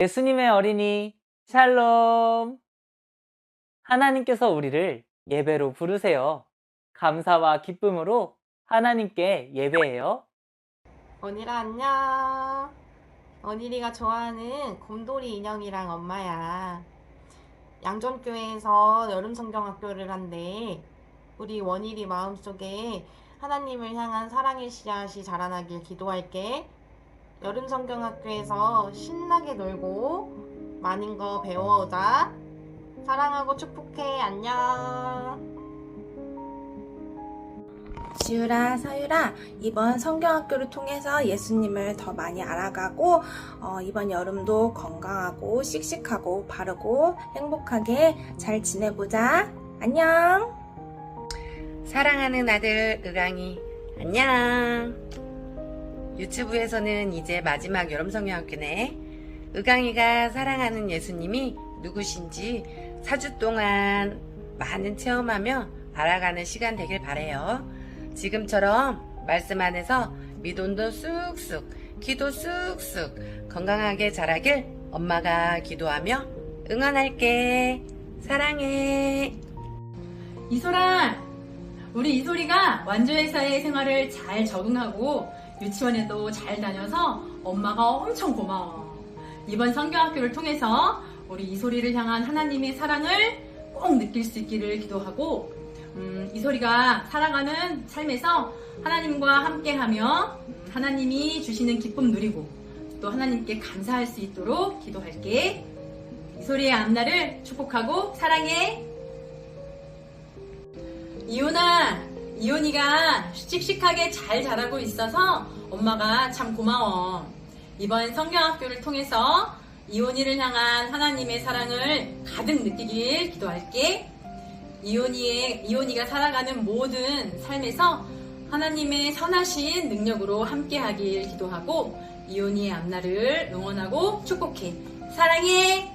예수님의 어린이 샬롬. 하나님께서 우리를 예배로 부르세요. 감사와 기쁨으로 하나님께 예배해요. 언니라 안녕. 언니리가 좋아하는 곰돌이 인형이랑 엄마야. 양전교회에서 여름 성경학교를 한대. 우리 원일이 마음속에 하나님을 향한 사랑의 씨앗이 자라나길 기도할게. 여름 성경학교에서 신나게 놀고 많은 거 배워오자. 사랑하고 축복해. 안녕. 지유라, 서유라, 이번 성경학교를 통해서 예수님을 더 많이 알아가고, 어, 이번 여름도 건강하고, 씩씩하고, 바르고, 행복하게 잘 지내보자. 안녕! 사랑하는 아들 의강이 안녕 유튜브에서는 이제 마지막 여름성경학교네 의강이가 사랑하는 예수님이 누구신지 4주 동안 많은 체험하며 알아가는 시간 되길 바래요. 지금처럼 말씀 안에서 믿음도 쑥쑥 기도 쑥쑥 건강하게 자라길 엄마가 기도하며 응원할게. 사랑해. 이소라, 우리 이소리가 완주회사의 생활을 잘 적응하고 유치원에도 잘 다녀서 엄마가 엄청 고마워. 이번 성경학교를 통해서 우리 이소리를 향한 하나님의 사랑을 꼭 느낄 수 있기를 기도하고, 음, 이소리가 살아가는 삶에서 하나님과 함께하며 음, 하나님이 주시는 기쁨 누리고 또 하나님께 감사할 수 있도록 기도할게. 이소리의 앞날을 축복하고 사랑해. 이온아, 이온이가 씩씩하게 잘 자라고 있어서 엄마가 참 고마워. 이번 성경학교를 통해서 이온이를 향한 하나님의 사랑을 가득 느끼길 기도할게. 이온이의, 이온이가 살아가는 모든 삶에서 하나님의 선하신 능력으로 함께하길 기도하고 이온이의 앞날을 응원하고 축복해. 사랑해!